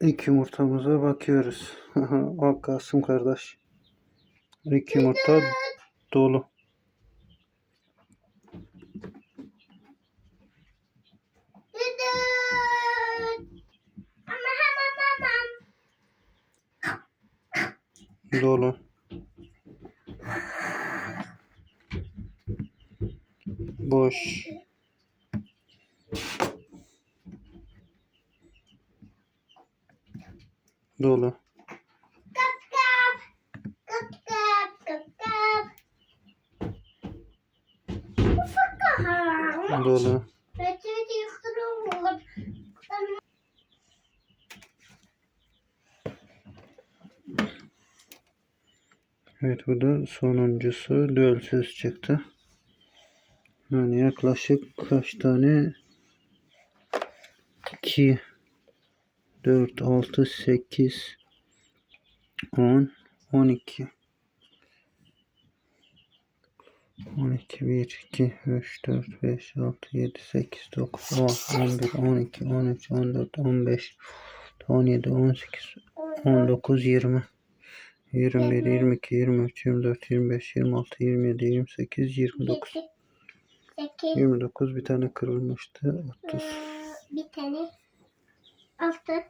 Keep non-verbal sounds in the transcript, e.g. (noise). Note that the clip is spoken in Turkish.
İlk yumurtamıza bakıyoruz. (laughs) Bak Kasım kardeş. İlk yumurta dolu. Dolu. Boş. Dolu. Kap kap. Kap kap kap kap. Dolu. Evet bu da sonuncusu dölsüz çıktı. Yani yaklaşık kaç tane? 2 4 6 8 10 12 12 1 2 3 4 5 6 7 8 9 10 11 12 13 14 15 17 18 19 20 21 22 23 24 25 26 27 28 29 Sekiz. 29 bir tane kırılmıştı 30 Ee, Bir tane. after